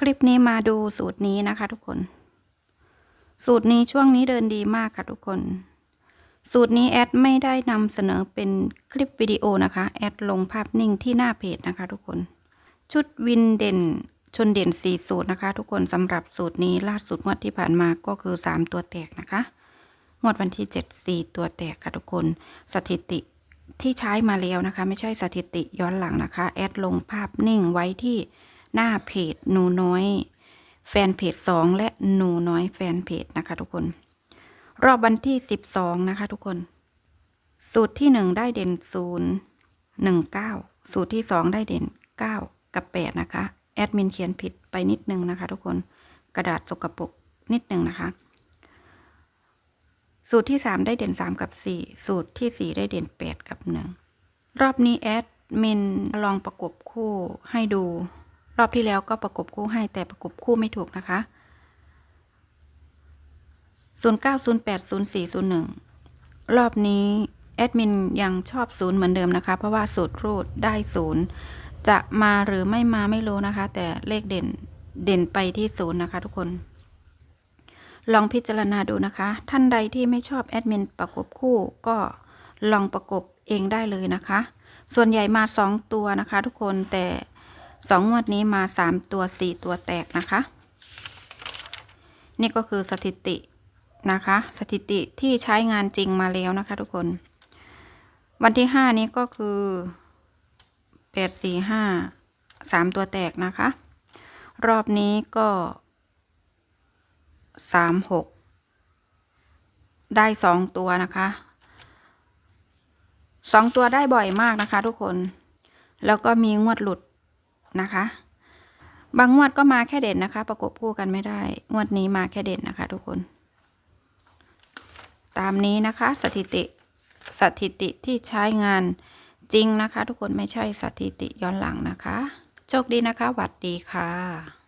คลิปนี้มาดูสูตรนี้นะคะทุกคน สูตรนี้ช่วงนี้เดินดีมากค่ะทุกคน สูตรนี้แอดไม่ได้นำเสนอเป็นคลิปวิดีโอนะคะ แอดลงภาพนิ่งที่หน้าเพจนะคะทุกคน ชุดวินเด่นชนเด่นสี่สูตรนะคะ ทุกคนสำหรับสูตรนี้ล่าสุดงวดที่ผ่านมาก็คือสามตัวแตกนะคะ งวดวันที่ 7 4 ตัวแตกค่ะทุกคน สถิติที่ใช้มาแล้วนะคะ ไม่ใช่สถิติย้อนหลังนะคะ แอดลงภาพนิ่งไว้ที่ หน้าเพจหนูน้อย แฟนเพจ2และหนูน้อยแฟนเพจนะคะทุกคน รอบวันที่12นะคะทุกคน สูตรที่1ได้เด่น0 1 9สูตรที่2ได้เด่น9กับ8นะคะ แอดมินเขียนผิดไปนิดนึงนะคะ ทุกคนกระดาษสกปรกนิดนึงนะคะ สูตรที่3ได้เด่น3กับ4สูตรที่4ได้เด่น8กับ1รอบนี้แอดมินลองประกบคู่ให้ดู รอบที่แล้วก็ประกบคู่ให้แต่ประกบคู่ไม่ถูกนะคะ 09 08 04 01รอบนี้แอดมินยังชอบศูนย์เหมือนเดิมนะคะ เพราะว่าสูตรรูดได้ศูนย์จะมาหรือไม่มาไม่รู้นะคะ แต่เลขเด่นเด่นไปที่ศูนย์นะคะทุกคน ลองพิจารณาดูนะคะ ท่านใดที่ไม่ชอบแอดมินประกบคู่ก็ลองประกบเองได้เลยนะคะ ส่วนใหญ่มา 2 ตัวนะคะทุกคนแต่ 2งงวดนี้มา3ตัว4ตัวแตกนะคะ นี่ก็คือสถิตินะคะ สถิติที่ใช้งานจริงมาแล้วนะคะทุกคน วันที่5นี้ก็คือ8 4 5 3ตัวแตกนะคะ รอบนี้ก็สามหกได้สองตัวนะคะสองตัวได้บ่อยมากนะคะทุกคน แล้วก็มีงวดหลุด นะคะ บางงวดก็มาแค่เด่นนะคะ ประกบคู่กันไม่ได้ งวดนี้มาแค่เด่นนะคะ ทุกคน ตามนี้นะคะสถิติสถิติที่ใช้งานจริงนะคะ ทุกคนไม่ใช่สถิติย้อนหลังนะคะ โชคดีนะคะหวัดดีค่ะ